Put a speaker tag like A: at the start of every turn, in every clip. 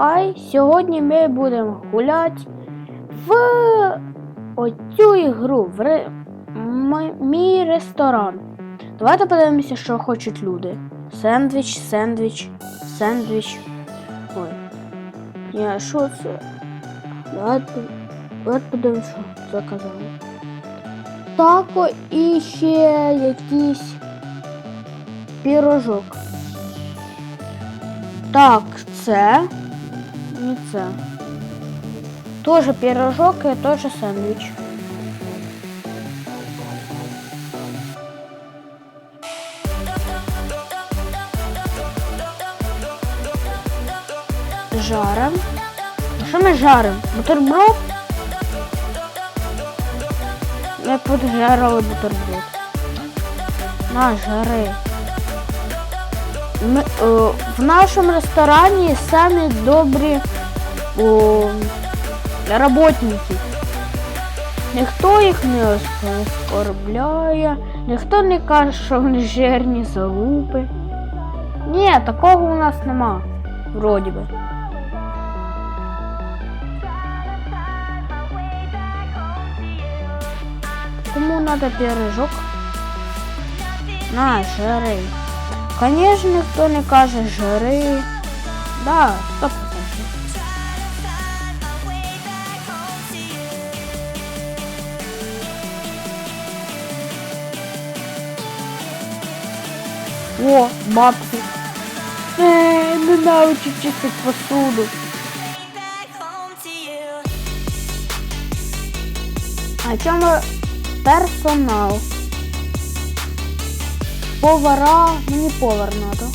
A: хай. Сьогодні ми будемо гуляти в оцю ігру, в ре... мій ресторан. Давайте подивимося, що хочуть люди. Сендвіч, сендвіч, сендвіч. Ой. Ні, що це? Давайте, давайте подивимося, що заказали. Тако і ще якийсь пірожок. Так, це. Це. Тоже пирожок і тоже сендвіч. Жарим. Що ми жарим? Бутерброд? Ми поджарили бутерброд. На, жари. Ми, о, в нашому ресторані самі добрі о, работники. Ніхто їх не оскорбляє, ніхто не каже, що вони жирні залупи. Ні, такого у нас нема. Вроді би. Кому надо пирожок? На, жри. Конечно, ніхто не каже жри. Да, стоп. О, бабки. Ей, не навчу чистити посуду. А чому персонал? Повара, мені повар надо.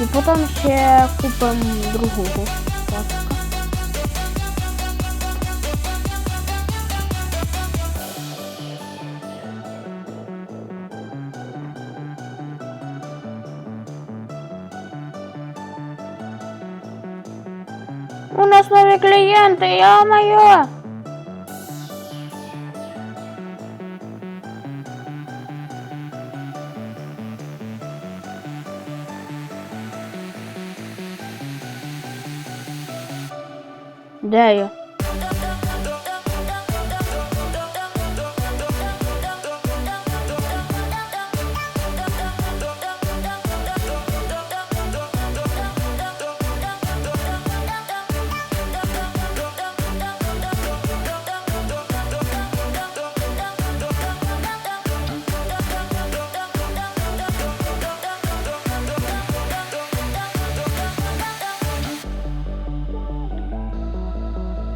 A: І потім ще купимо другого. Нас нові клієнти, йо-моє! Де я?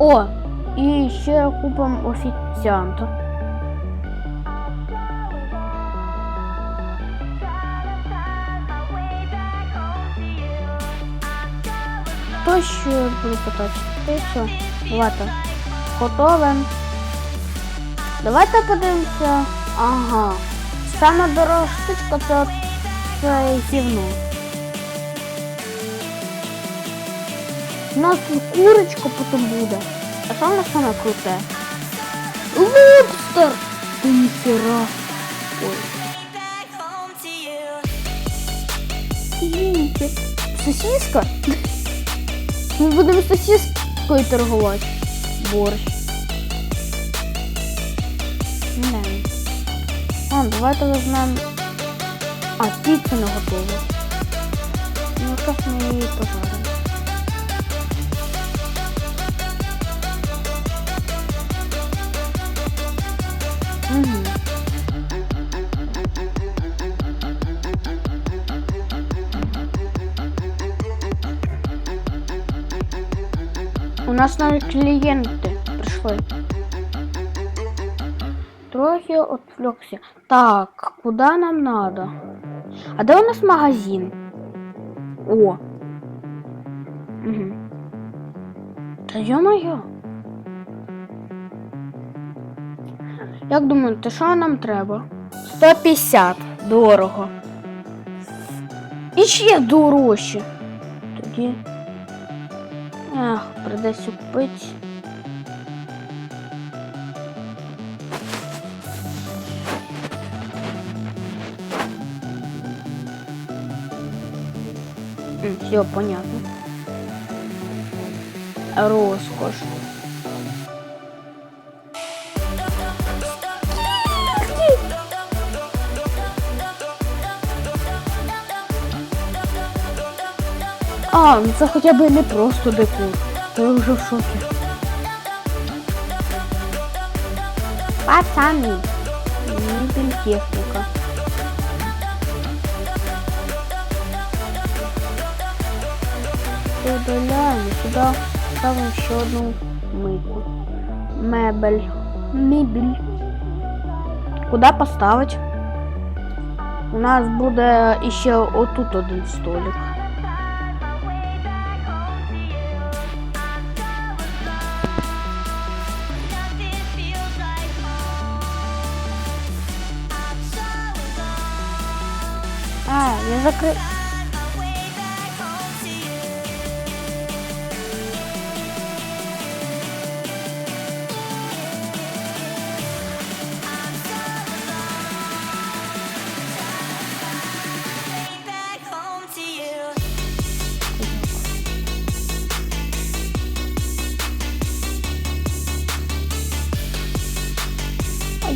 A: О, і ще купимо офіціанта. Хто ще буде питати? Ти що? Давайте. Готове. Давайте подивимося. Ага. Саме дорога штучка це, це гівно. У нас тут курочка потім буде. А що у нас саме круте? Лобстер! Ти ніхера. Ой. Извините. Сосиска? Ми будемо сосискою торгувати. Борщ. Не. А, давайте візьмемо. А, піцу не готова. Ну, зараз ми її пожаримо. Нас навіть клієнти прийшли. Трохи отвлекся. Так, куди нам надо? А де у нас магазин? О. Угу. Та ё-моё. Як думаєте, що нам треба? 150. Дорого. І ще дорожче. Тоді придеться купити. Все понятно. Роскош. А, ну це хотя бы не просто декор. То я вже в шокі. Пацани. Мебель техніка. Додаємо сюди ставимо ще одну мийку. Мебель. Мебель. Куди поставити? У нас буде іще отут один столик. А, я закрив.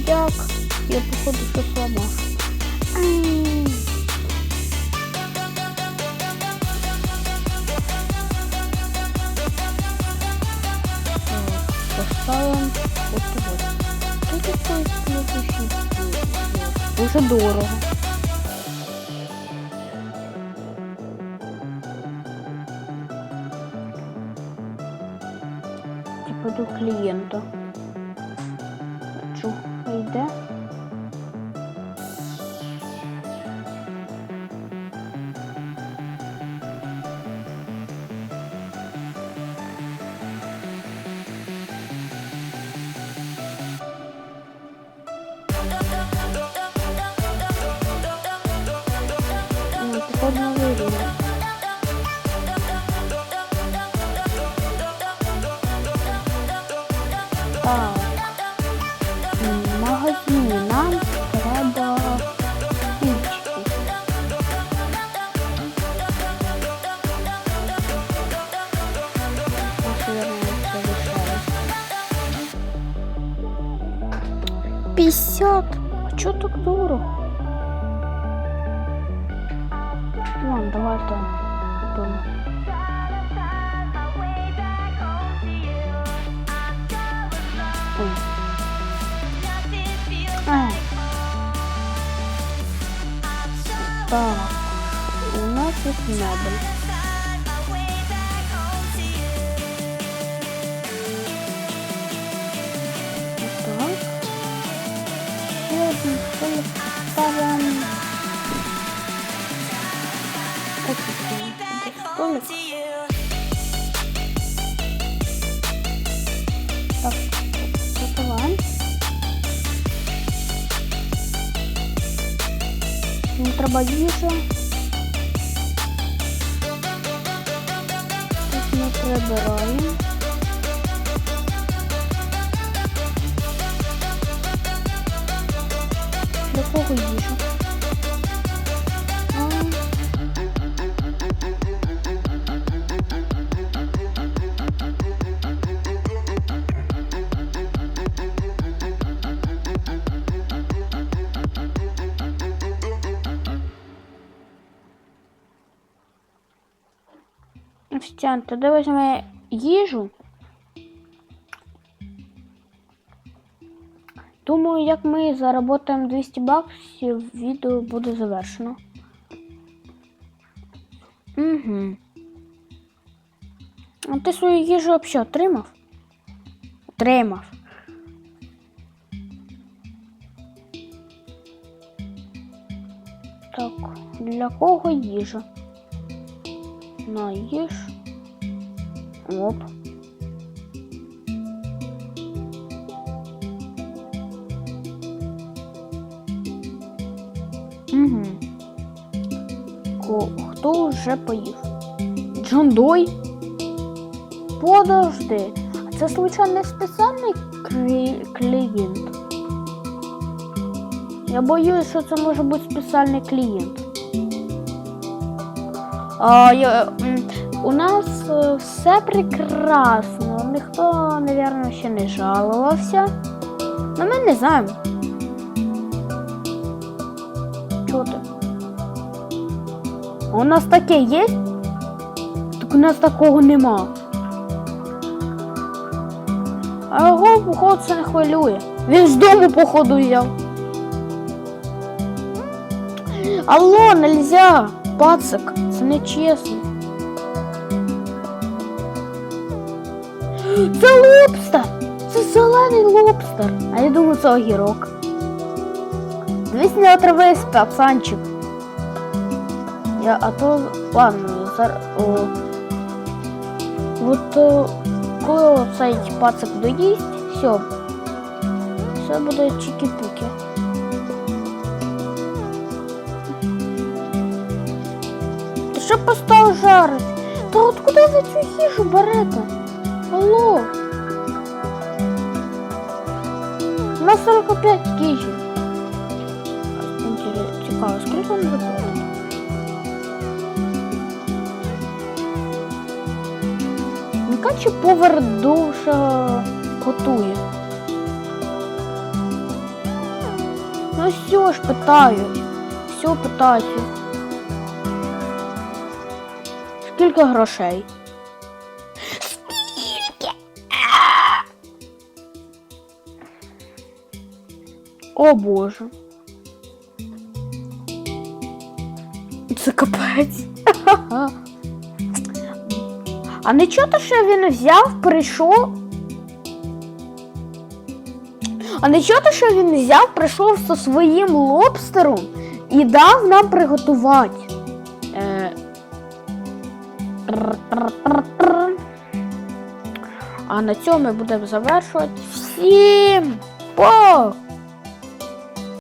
A: як? Я походу що сломав. Ай. Так, Поставим вот вот. Сколько стоит следующий? Дуже дорого. Типа до клієнта. Ну, 50. А чого так дорого? Ладно, давайте купимо. Ой. А. Так, у нас есть мебель. Столик. Так, закриваємо. Мені треба їжа. Тут ми прибираємо. Для кого їжа? Офіціант, тоді візьме їжу. Думаю, як ми заработаємо 200 баксів, відео буде завершено. Угу. А ти свою їжу взагалі отримав? Отримав. Так, для кого їжа? На їж. Оп. Угу. Ко- Хто вже поїв? Джон Дой? Подожди. Це случайно спеціальний клієнт? Я боюсь, що це може бути спеціальний клієнт. А, я, у нас е, все прекрасно. Ніхто, мабуть, ще не жалувався. Ну, ми не знаємо. Чого ти? У нас таке є? Так у нас такого нема. А його, походу, це не хвилює. Він з дому, походу, взяв. Алло, нельзя! Пацик, це не чесно. Це лобстер! Це зелений лобстер. А я думаю, це огірок. Дивись, не отравись, пацанчик. Я, а то, ладно, зараз, о, от, о, коли цей пацик доїсть, все, все буде чики-пуки. Ти що постав жарить? Та от куди ви цю їжу берете? Алло. У нас 45 їжі. Цікаво, скільки він виходить? Яка чи повар довше готує? Ну все ж питають. Все питають. Скільки грошей? О боже. Це капець. А не чути, що він взяв, прийшов. А не чути, що він взяв, прийшов зі своїм лобстером і дав нам приготувати. Е... А на цьому ми будемо завершувати. Всім пока!